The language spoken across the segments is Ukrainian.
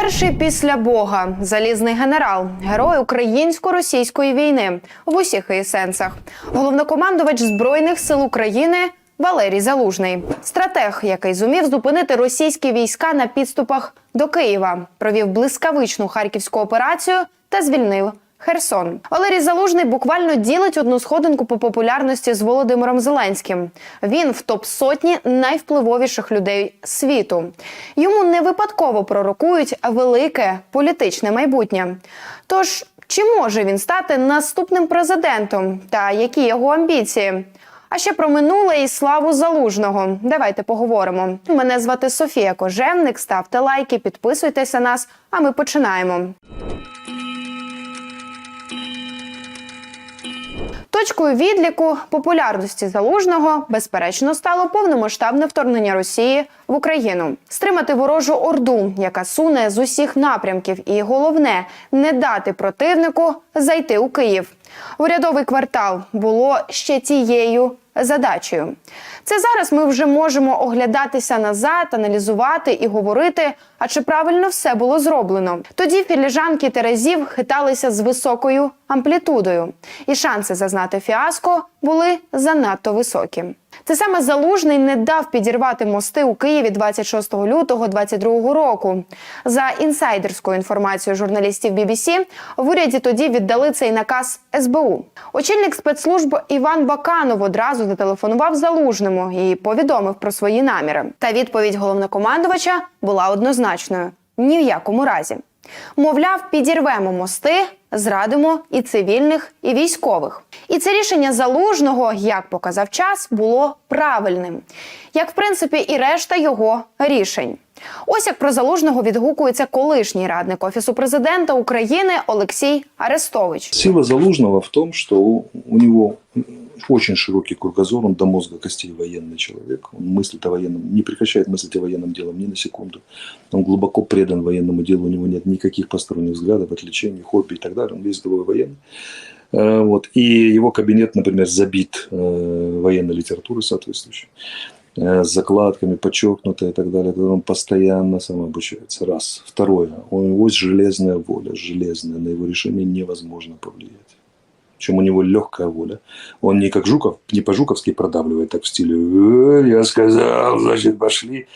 Перший після Бога залізний генерал, герой українсько-російської війни в усіх її сенсах. Головнокомандувач збройних сил України Валерій Залужний, стратег, який зумів зупинити російські війська на підступах до Києва, провів блискавичну харківську операцію та звільнив. Херсон Валерій Залужний буквально ділить одну сходинку по популярності з Володимиром Зеленським. Він в топ сотні найвпливовіших людей світу. Йому не випадково пророкують велике політичне майбутнє. Тож чи може він стати наступним президентом та які його амбіції? А ще про минуле і славу залужного. Давайте поговоримо. Мене звати Софія Кожевник. Ставте лайки, підписуйтеся на нас. А ми починаємо. Точкою відліку популярності залужного безперечно стало повномасштабне вторгнення Росії в Україну, стримати ворожу орду, яка суне з усіх напрямків, і головне не дати противнику зайти у Київ. Урядовий квартал було ще тією задачею. Це зараз ми вже можемо оглядатися назад, аналізувати і говорити, а чи правильно все було зроблено. Тоді філіжанки Терезів хиталися з високою амплітудою, і шанси зазнати фіаско були занадто високі. Це саме залужний не дав підірвати мости у Києві 26 лютого 2022 року. За інсайдерською інформацією журналістів BBC, в уряді тоді віддали цей наказ СБУ. Очільник спецслужб Іван Баканов одразу зателефонував залужному і повідомив про свої наміри. Та відповідь головнокомандувача була однозначною: ні в якому разі. Мовляв, підірвемо мости, зрадимо і цивільних, і військових. І це рішення залужного, як показав час, було правильним, як в принципі і решта його рішень. Ось як про залужного відгукується колишній радник офісу президента України Олексій Арестович. Сила Залужного в том, что у него очень широкий кругозор, он до мозга костей военный человек, он мыслит о военном, не прекращает мыслить о военном деле ни на секунду. Он глубоко предан военному делу, у него нет никаких посторонних взглядов, отвлечений, хобби и так далее, он весь другой военный. Э, Вот. И его кабинет, например, забит э, военной литературой соответствующей, э, с закладками, подчеркнутые и так далее. Он постоянно самообучается. Раз. Второе. У него есть железная воля, железная. На его решение невозможно повлиять. Причем у него легкая воля. Он не как Жуков, не по-жуковски продавливает, так в стиле «Э, «я сказал, значит, пошли».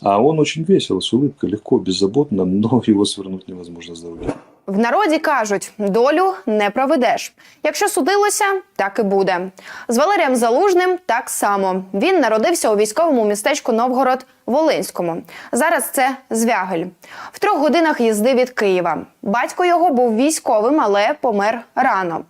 А он очень весело, с улыбкой, легко, беззаботно, но его свернуть невозможно с дороги. В народі кажуть, долю не проведеш. Якщо судилося, так і буде. З Валерієм Залужним так само. Він народився у військовому містечку Новгород Волинському. Зараз це Звягель. В трьох годинах їзди від Києва. Батько його був військовим, але помер рано.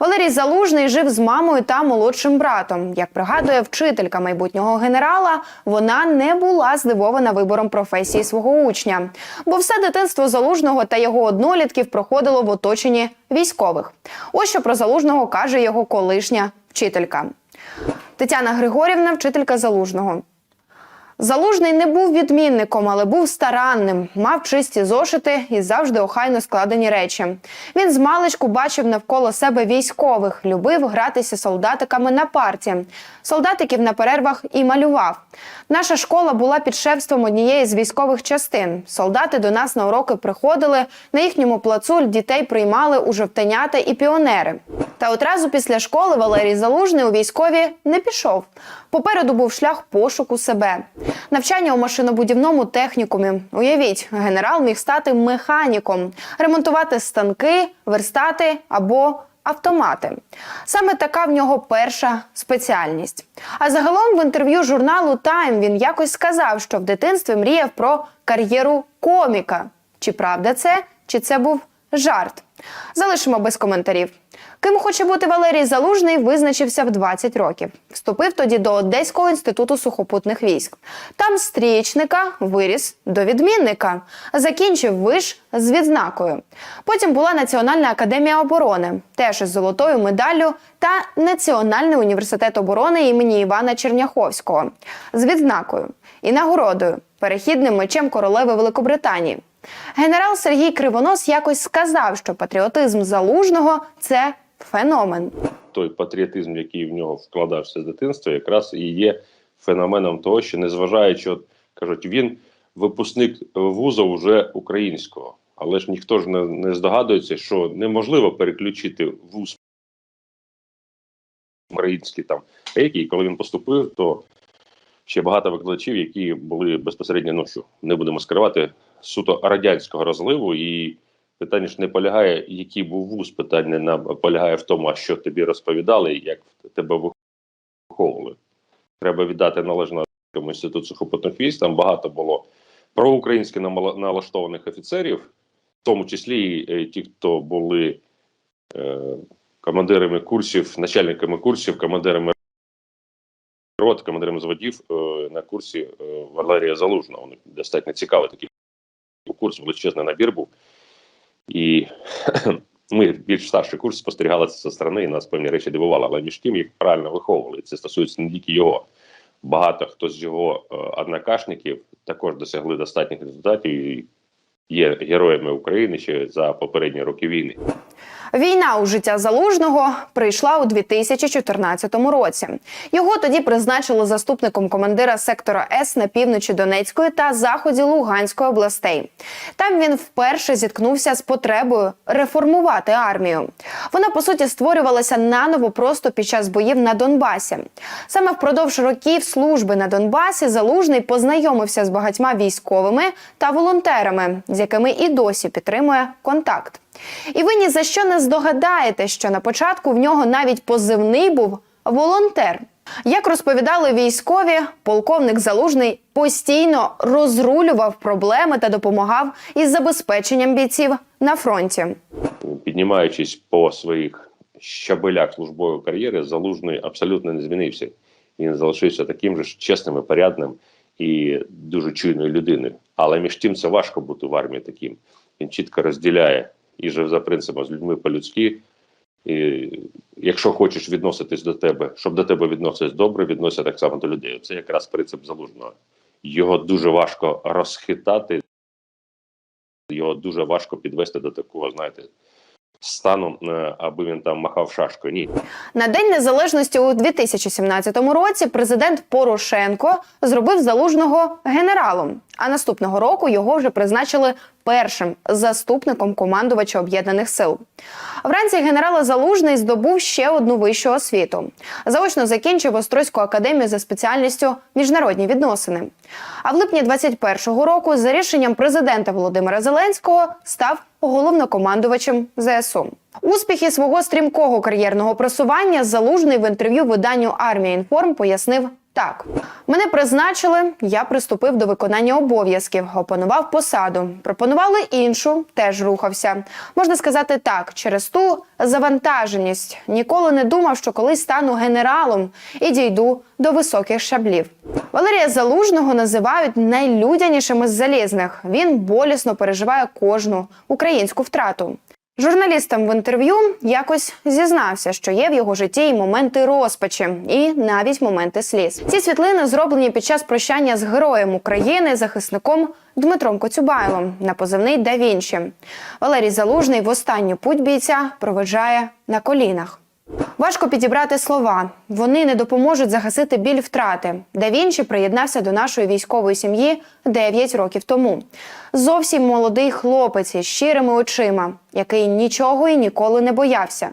Валерій Залужний жив з мамою та молодшим братом. Як пригадує вчителька майбутнього генерала, вона не була здивована вибором професії свого учня, бо все дитинство залужного та його однолітків проходило в оточенні військових. Ось що про залужного каже його колишня вчителька. Тетяна Григорівна, вчителька залужного. Залужний не був відмінником, але був старанним, мав чисті зошити і завжди охайно складені речі. Він з маличку бачив навколо себе військових, любив гратися солдатиками на парті. Солдатиків на перервах і малював. Наша школа була під шефством однієї з військових частин. Солдати до нас на уроки приходили. На їхньому плацу дітей приймали у жовтенята і піонери. Та одразу після школи Валерій Залужний у військові не пішов. Попереду був шлях пошуку себе. Навчання у машинобудівному технікумі. Уявіть, генерал міг стати механіком, ремонтувати станки, верстати або автомати. Саме така в нього перша спеціальність. А загалом в інтерв'ю журналу Time він якось сказав, що в дитинстві мріяв про кар'єру коміка. Чи правда це, чи це був жарт? Залишимо без коментарів. Ким хоче бути Валерій Залужний, визначився в 20 років. Вступив тоді до Одеського інституту сухопутних військ. Там стрічника виріс до відмінника. Закінчив виш з відзнакою. Потім була Національна академія оборони, теж із золотою медаллю, та Національний університет оборони імені Івана Черняховського з відзнакою і нагородою перехідним мечем королеви Великобританії. Генерал Сергій Кривонос якось сказав, що патріотизм залужного це феномен. той патріотизм, який в нього вкладався з дитинства, якраз і є феноменом того, що незважаючи, от кажуть, він випускник вузу вже українського. Але ж ніхто ж не, не здогадується, що неможливо переключити вуз український там який, коли він поступив, то ще багато викладачів, які були безпосередньо, ну що не будемо скривати, суто радянського розливу. І питання ж не полягає, який був вуз, питання на полягає в тому, а що тобі розповідали, як тебе виховували. Треба віддати належно інституту сухопутних військ. Там багато було проукраїнськи налаштованих офіцерів, в тому числі і е, ті, хто були е, командирами курсів, начальниками курсів, командирами рот, командирами зводів е, на курсі е, Валерія Залужного. Вони достатньо цікавий такий курс, величезний набір був. І ми більш старший курс спостерігали це зі сторони, і нас певні речі дивували, але між тим їх правильно виховували. Це стосується не тільки його. Багато хто з його е, однокашників також досягли достатніх результатів і є героями України ще за попередні роки війни. Війна у життя залужного прийшла у 2014 році. Його тоді призначили заступником командира сектора С на півночі Донецької та заході Луганської областей. Там він вперше зіткнувся з потребою реформувати армію. Вона по суті створювалася наново просто під час боїв на Донбасі. Саме впродовж років служби на Донбасі залужний познайомився з багатьма військовими та волонтерами, з якими і досі підтримує контакт. І ви ні за що не здогадаєте, що на початку в нього навіть позивний був волонтер. Як розповідали військові, полковник Залужний постійно розрулював проблеми та допомагав із забезпеченням бійців на фронті. піднімаючись по своїх щабелях службової кар'єри, залужний абсолютно не змінився. Він залишився таким же чесним і порядним і дуже чуйною людиною. Але між тим це важко бути в армії таким. Він чітко розділяє і живе за принципом з людьми по-людськи. І якщо хочеш відноситись до тебе, щоб до тебе відносились добре, відносяться так само до людей. Це якраз принцип залужного. Його дуже важко розхитати, його дуже важко підвести до такого, знаєте, стану, е, аби він там махав шашкою. Ні, На День Незалежності у 2017 році президент Порошенко зробив залужного генералом. А наступного року його вже призначили першим заступником командувача об'єднаних сил. Вранці генерала Залужний здобув ще одну вищу освіту. Заочно закінчив Острозьку академію за спеціальністю міжнародні відносини. А в липні 21-го року, за рішенням президента Володимира Зеленського, став головнокомандувачем ЗСУ. Успіхи свого стрімкого кар'єрного просування залужний в інтерв'ю виданню Армія Інформ пояснив так: мене призначили, я приступив до виконання обов'язків, опанував посаду. Пропонували іншу, теж рухався. Можна сказати так, через ту завантаженість ніколи не думав, що колись стану генералом і дійду до високих шаблів. Валерія Залужного називають найлюдянішим із залізних. Він болісно переживає кожну українську втрату. Журналістам в інтерв'ю якось зізнався, що є в його житті і моменти розпачі, і навіть моменти сліз. Ці світлини зроблені під час прощання з героєм України, захисником Дмитром Коцюбайлом на позивний «Да Вінчі». Валерій Залужний в останню путь бійця проведжає на колінах. Важко підібрати слова. Вони не допоможуть загасити біль втрати. Да Вінчі приєднався до нашої військової сім'ї 9 років тому. Зовсім молодий хлопець із щирими очима, який нічого і ніколи не боявся.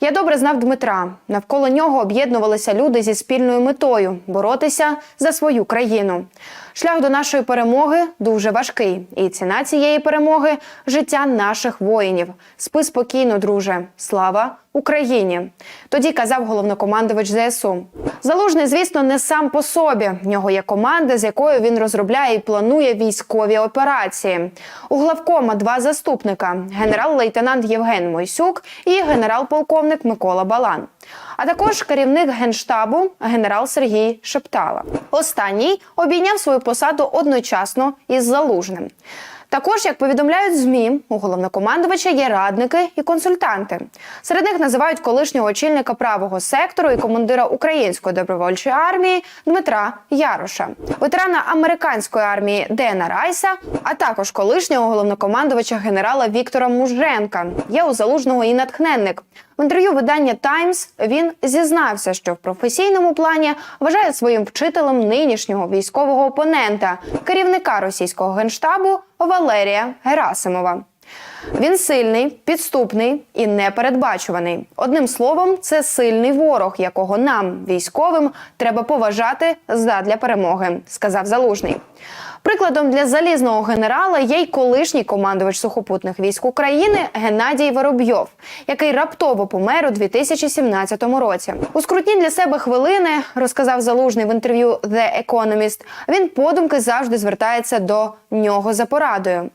Я добре знав Дмитра. Навколо нього об'єднувалися люди зі спільною метою боротися за свою країну. Шлях до нашої перемоги дуже важкий, і ціна цієї перемоги життя наших воїнів. Спи спокійно, друже. Слава Україні! Тоді казав головнокомандувач ЗСУ. Залужний, звісно, не сам по собі. В нього є команда, з якою він розробляє і планує військові операції. У главкома два заступника: генерал-лейтенант Євген Мойсюк і генерал-полковник Микола Балан. А також керівник генштабу генерал Сергій Шептала. Останній обійняв свою посаду одночасно із залужним. Також, як повідомляють ЗМІ, у головнокомандувача є радники і консультанти. Серед них називають колишнього очільника правого сектору і командира української добровольчої армії Дмитра Яроша, ветерана американської армії Дена Райса, а також колишнього головнокомандувача генерала Віктора Муженка. Є у залужного і натхненник. В інтерв'ю видання Таймс він зізнався, що в професійному плані вважає своїм вчителем нинішнього військового опонента, керівника російського генштабу Валерія Герасимова. Він сильний, підступний і непередбачуваний. Одним словом, це сильний ворог, якого нам, військовим, треба поважати задля перемоги, сказав Залужний. Прикладом для залізного генерала є й колишній командувач сухопутних військ України Геннадій Воробйов, який раптово помер у 2017 році. У скрутні для себе хвилини розказав залужний в інтерв'ю The Economist, Він подумки завжди звертається до нього за порадою.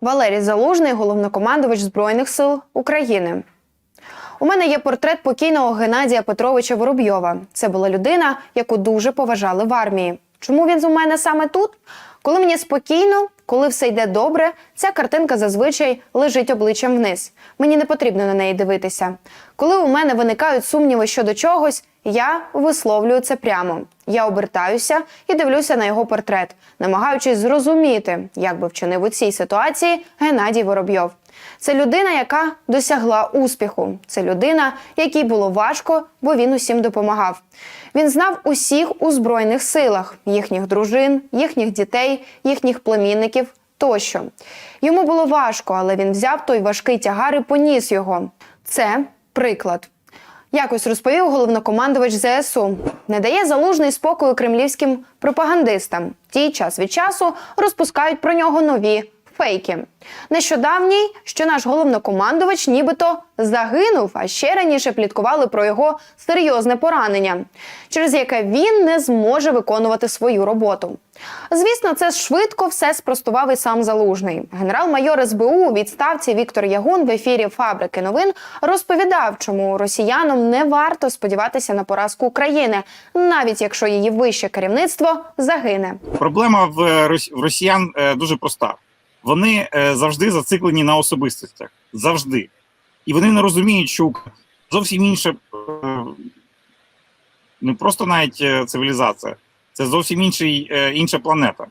Валерій Залужний, головнокомандувач Збройних сил України. У мене є портрет покійного Геннадія Петровича Воробйова. Це була людина, яку дуже поважали в армії. Чому він у мене саме тут? Коли мені спокійно, коли все йде добре, ця картинка зазвичай лежить обличчям вниз. Мені не потрібно на неї дивитися. Коли у мене виникають сумніви щодо чогось, я висловлюю це прямо. Я обертаюся і дивлюся на його портрет, намагаючись зрозуміти, як би вчинив у цій ситуації Геннадій Воробйов. Це людина, яка досягла успіху. Це людина, якій було важко, бо він усім допомагав. Він знав усіх у збройних силах, їхніх дружин, їхніх дітей, їхніх племінників тощо. Йому було важко, але він взяв той важкий тягар і поніс його. Це приклад. Якось розповів головнокомандувач ЗСУ. Не дає залужний спокою кремлівським пропагандистам. Ті час від часу розпускають про нього нові фейки. Нещодавній, що наш головнокомандувач нібито загинув, а ще раніше пліткували про його серйозне поранення, через яке він не зможе виконувати свою роботу. Звісно, це швидко все спростував і сам залужний. Генерал-майор СБУ у відставці Віктор Ягун в ефірі Фабрики новин розповідав, чому росіянам не варто сподіватися на поразку України, навіть якщо її вище керівництво загине. Проблема в рос- росіян е, дуже проста. Вони е, завжди зациклені на особистостях. Завжди. І вони не розуміють, що зовсім інша, е, не просто навіть е, цивілізація, це зовсім інший, інша планета.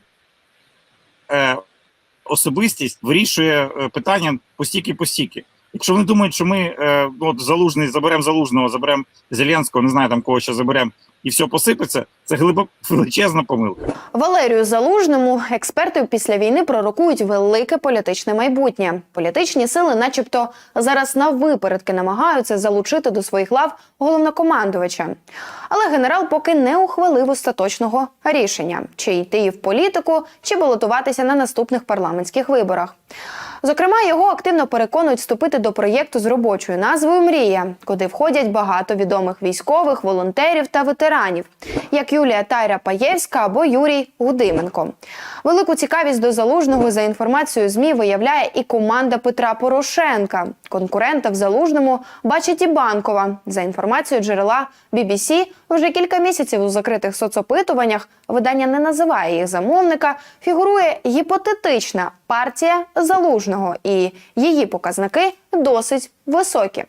Особистість вирішує питання постійки-постійки. Якщо вони думають, що ми от залужний заберемо залужного, заберемо Зеленського, не знаю там кого ще заберемо, і все посипеться, це глибока величезна помилка. Валерію Залужному експерти після війни пророкують велике політичне майбутнє. Політичні сили, начебто, зараз на випередки намагаються залучити до своїх лав головнокомандувача. Але генерал поки не ухвалив остаточного рішення, чи йти в політику, чи балотуватися на наступних парламентських виборах. Зокрема, його активно переконують вступити до проєкту з робочою назвою Мрія, куди входять багато відомих військових, волонтерів та ветеранів, як Юлія Тайра Паєвська або Юрій Гудименко. Велику цікавість до залужного за інформацією змі виявляє і команда Петра Порошенка. Конкурента в залужному бачить і банкова. За інформацією джерела BBC, вже кілька місяців у закритих соцопитуваннях видання не називає їх замовника. Фігурує гіпотетична партія залужного, і її показники досить високі.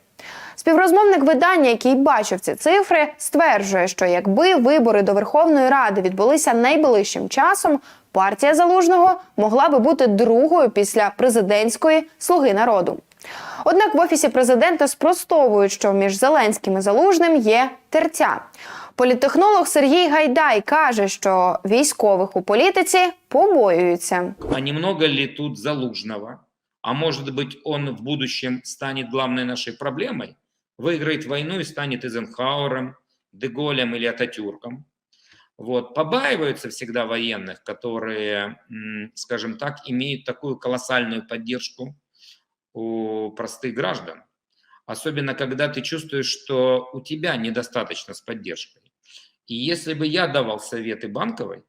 Співрозмовник видання, який бачив ці цифри, стверджує, що якби вибори до Верховної Ради відбулися найближчим часом, партія залужного могла би бути другою після президентської слуги народу. Однак в офісі президента спростовують, що між Зеленським і Залужним є терця. Політтехнолог Сергій Гайдай каже, що військових у політиці побоюються. А немного ли тут Залужного? А может быть, он в будущем станет главной нашей проблемой? Выиграет войну и станет Эйзенхауэром, Деголем или Ататюрком? Вот. Побаиваются всегда военных, которые, м, скажем так, имеют такую колоссальную поддержку у простых граждан. Особенно, когда ты чувствуешь, что у тебя недостаточно с поддержкой. И если бы я давал советы Банковой,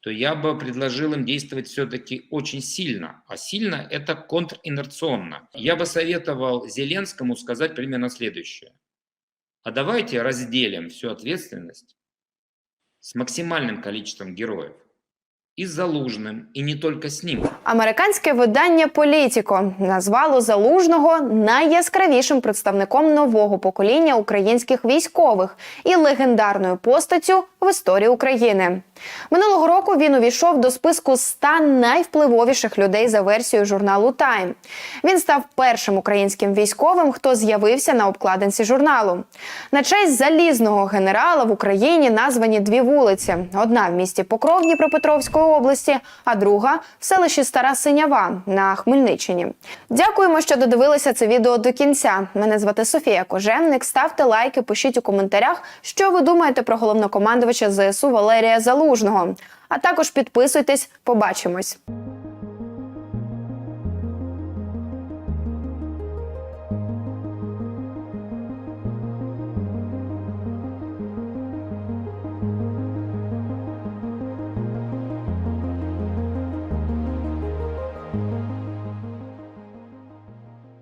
то я бы предложил им действовать все-таки очень сильно. А сильно это контринерционно. Я бы советовал Зеленскому сказать примерно следующее. А давайте разделим всю ответственность с максимальным количеством героев. И залужним, и не только с ним. Американське видання Політіко назвало залужного найяскравішим представником нового покоління українських військових і легендарною постаттю в історії України. Минулого року він увійшов до списку 100 найвпливовіших людей за версією журналу Тайм. Він став першим українським військовим, хто з'явився на обкладинці журналу. На честь залізного генерала в Україні названі дві вулиці: одна в місті Покров Дніпропетровської області, а друга в селищі Стара Синява на Хмельниччині. Дякуємо, що додивилися це відео до кінця. Мене звати Софія Кожевник. Ставте лайки, пишіть у коментарях, що ви думаєте про головнокомандувача ЗСУ Валерія Залужного. А також підписуйтесь. Побачимось.